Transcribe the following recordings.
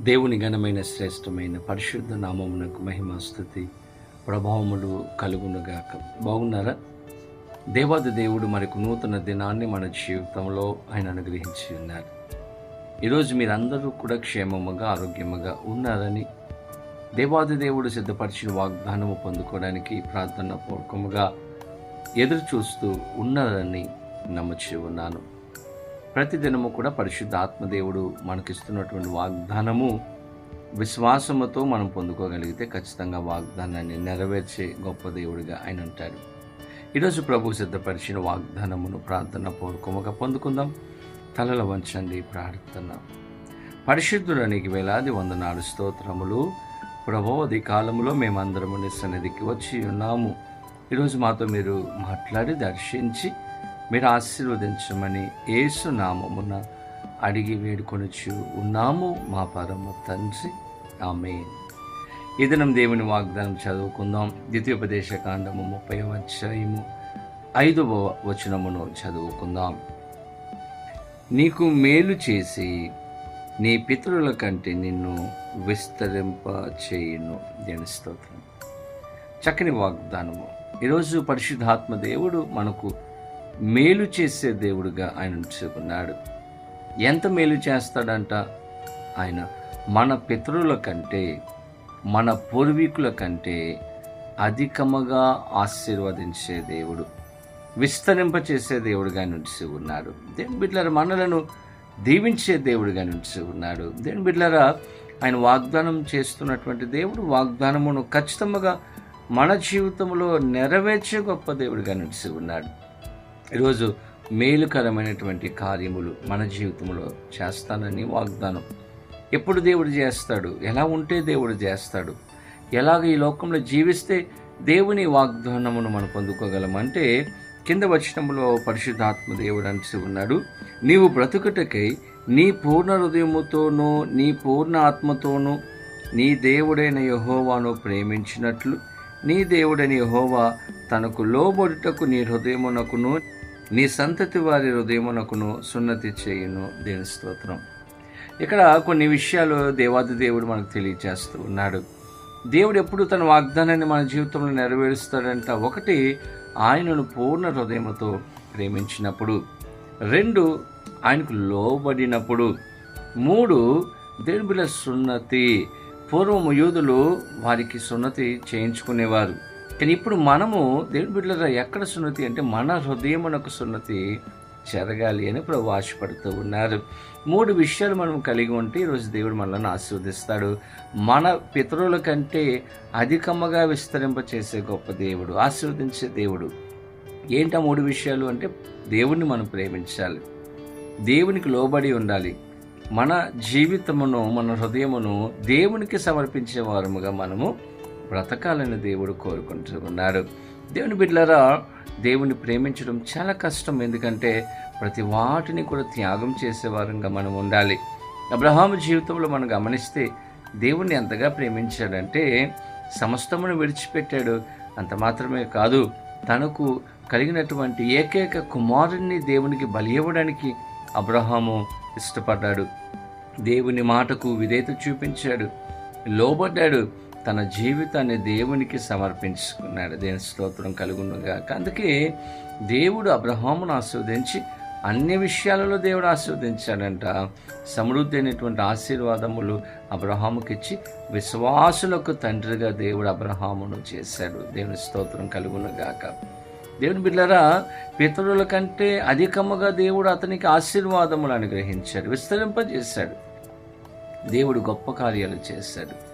దేవుని ఘనమైన శ్రేష్టమైన పరిశుద్ధ నామమునకు మహిమాస్తుతి ప్రభావములు కలుగునుగాక. బాగున్నారా? దేవాది దేవుడు మనకు నూతన దినాన్ని మన జీవితంలో ఆయన అనుగ్రహించి ఉన్నారు. ఈరోజు మీరందరూ కూడా క్షేమముగా ఆరోగ్యముగా ఉన్నారని దేవాది దేవుడు సిద్ధపరిచిన వాగ్దానము పొందుకోవడానికి ప్రార్థన పూర్వకముగా ఎదురు చూస్తూ ఉన్నారని నమ్మచి ఉన్నాను. ప్రతిదినము కూడా పరిశుద్ధ ఆత్మదేవుడు మనకిస్తున్నటువంటి వాగ్దానము విశ్వాసముతో మనం పొందుకోగలిగితే ఖచ్చితంగా వాగ్దానాన్ని నెరవేర్చే గొప్ప దేవుడిగా ఆయన ఉంటాడు ఈరోజు ప్రభు సిద్ధపరిచిన వాగ్దానమును ప్రార్థన పూర్వకముగా పొందుకుందాం. తలల వంచండి ప్రార్థన. పరిశుద్ధుడానికి వేలాది వందనాలు స్తోత్రములు. ప్రభోది కాలంలో మేమందరము నీ సన్నిధికి వచ్చి ఉన్నాము. ఈరోజు మాతో మీరు మాట్లాడి దర్శించి మీరు ఆశీర్వదించమని యేసు నామమున అడిగి వేడుకొనొచ్చు ఉన్నాము మా పరమ తండ్రి. ఆమె ఈ దినం దేవుని వాగ్దానం చదువుకుందాం. ద్వితీయోపదేశ కాండము ముప్పై అధ్యాయము ఐదవ వచనమును చదువుకుందాం. నీకు మేలు చేసి నీ పితరుల కంటే నిన్ను విస్తరింప చేయును దేని స్తోత్రం. చక్కని వాగ్దానము. ఈరోజు పరిశుద్ధాత్మ దేవుడు మనకు మేలు చేసే దేవుడుగా ఆయన ఉంచుకున్నాడు. ఎంత మేలు చేస్తాడంట? ఆయన మన పితరుల కంటే మన పూర్వీకుల కంటే అధికముగా ఆశీర్వదించే దేవుడు విస్తరింప చేసే దేవుడుగా నుంచి ఉన్నాడు. దేవుని బిడ్డల మనలను దీవించే దేవుడిగా నుంచి ఉన్నాడు. దేవుని బిడ్డలరా ఆయన వాగ్దానం చేస్తున్నటువంటి దేవుడు వాగ్దానమును ఖచ్చితంగా మన జీవితంలో నెరవేర్చే గొప్ప దేవుడిగా నిలిచి ఉన్నాడు. ఈరోజు మేలుకరమైనటువంటి కార్యములు మన జీవితంలో చేస్తానని వాగ్దానం. ఎప్పుడు దేవుడు చేస్తాడు? ఎలా ఉంటే దేవుడు చేస్తాడు? ఎలాగ ఈ లోకంలో జీవిస్తే దేవుని వాగ్దానమును మనం పొందుకోగలమంటే కింద వచనంలో పరిశుద్ధాత్మ దేవుడు అంటూ ఉన్నాడు నీవు బ్రతుకుటకై నీ పూర్ణ హృదయముతోనూ నీ పూర్ణ ఆత్మతోనూ నీ దేవుడైన యహోవాను ప్రేమించినట్లు నీ దేవుడైన యహోవా తనకు లోబడుటకు నీ హృదయమునకును నీ సంతతి వారి హృదయమునకును సున్నతి చేయును దేని స్తోత్రం. ఇక్కడ కొన్ని విషయాలు దేవాది దేవుడు మనకు తెలియజేస్తూ ఉన్నాడు. దేవుడు ఎప్పుడు తన వాగ్దానాన్ని మన జీవితంలో నెరవేరుస్తాడంట? ఒకటి ఆయనను పూర్ణ హృదయముతో ప్రేమించినప్పుడు. రెండు ఆయనకు లోబడినప్పుడు. మూడు దేవుని సున్నతి. పూర్వము యూదులు వారికి సున్నతి చేయించుకునేవారు. కానీ ఇప్పుడు మనము దేవుని బిడ్డల ఎక్కడ సున్నతి అంటే మన హృదయమునకు సున్నతి జరగాలి అని ప్రభు ఆశపడుతూ ఉన్నారు. మూడు విషయాలు మనం కలిగి ఉంటే ఈరోజు దేవుడు మనల్ని ఆశీర్వదిస్తాడు. మన పితరుల కంటే అధికముగా విస్తరింప చేసే గొప్ప దేవుడు ఆశీర్వదించే దేవుడు. ఏంటి మూడు విషయాలు అంటే దేవుణ్ణి మనం ప్రేమించాలి. దేవునికి లోబడి ఉండాలి. మన జీవితమును మన హృదయమును దేవునికి సమర్పించే వారముగా మనము బ్రతకాలని దేవుడు కోరుకుంటున్నాడు దేవుని బిడ్డలారా దేవుని ప్రేమించడం చాలా కష్టం. ఎందుకంటే ప్రతి వాటిని కూడా త్యాగం చేసేవారంగా మనం ఉండాలి. అబ్రహాము జీవితంలో మనం గమనిస్తే దేవుణ్ణి ఎంతగా ప్రేమించాడంటే సమస్తమును విడిచిపెట్టాడు. అంత మాత్రమే కాదు తనకు కలిగినటువంటి ఏకైక కుమారుణ్ణి దేవునికి బలి ఇవ్వడానికి అబ్రహాము ఇష్టపడ్డాడు. దేవుని మాటకు విధేయత చూపించాడు లోబడ్డాడు. తన జీవితాన్ని దేవునికి సమర్పించుకున్నాడు. దేని స్తోత్రం కలుగునుగాక అందుకే దేవుడు అబ్రహామును ఆస్వాదించి అన్ని విషయాలలో దేవుడు ఆస్వాదించాడంట. సమృద్ధి అయినటువంటి ఆశీర్వాదములు అబ్రహాముకిచ్చి విశ్వాసులకు తండ్రిగా దేవుడు అబ్రహామును చేశాడు. దేవుని స్తోత్రం కలుగునుగాక దేవుని బిడ్డరా పితరుల కంటే అధికముగా దేవుడు అతనికి ఆశీర్వాదములు అనుగ్రహించాడు విస్తరింపజేశాడు. దేవుడు గొప్ప కార్యాలు చేశాడు.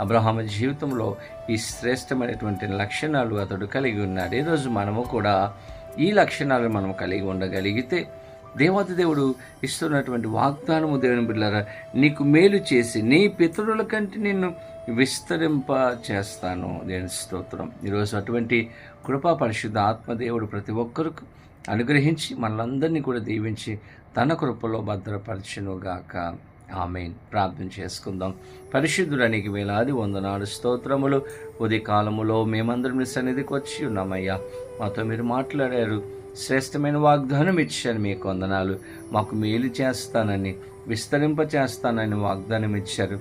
అబ్రహాము జీవితంలో ఈ శ్రేష్టమైనటువంటి లక్షణాలు అతడు కలిగి ఉన్నాడు. ఈరోజు మనము కూడా ఈ లక్షణాలు మనం కలిగి ఉండగలిగితే దేవత దేవుడు ఇస్తున్నటువంటి వాగ్దానము దేవుని బిడ్డారా నీకు మేలు చేసి నీ పితరుల కంటే నిన్ను విస్తరింప చేస్తాను. దేని స్తోత్రం. ఈరోజు అటువంటి కృపా పరిశుద్ధ ఆత్మదేవుడు ప్రతి ఒక్కరికి అనుగ్రహించి మనలందరినీ కూడా దీవించి తన కృపలో భద్రపరచునుగాక. ఆమెన్. ప్రార్థన చేసుకుందాం. పరిశుద్ధుడానికి వేలాది వందనాలు స్తోత్రములు. ఉదయకాలములో మేమందరం మీ సన్నిధికి వచ్చి ఉన్నామయ్యా. మాతో మీరు మాట్లాడారు. శ్రేష్టమైన వాగ్దానం ఇచ్చాను మీకు వందనాలు. మాకు మేలు చేస్తానని విస్తరింపచేస్తానని వాగ్దానం ఇచ్చారు.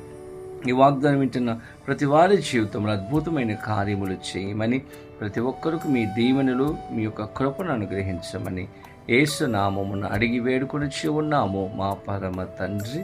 ఈ వాగ్దానం వింటున్న ప్రతి వారి జీవితంలో అద్భుతమైన కార్యములు చేయమని ప్రతి ఒక్కరికి మీ దీవెనలు మీ యొక్క కృపను అనుగ్రహించమని ఏసునామమును అడిగి వేడుకొని ఉన్నాము. మా పరమ తండ్రి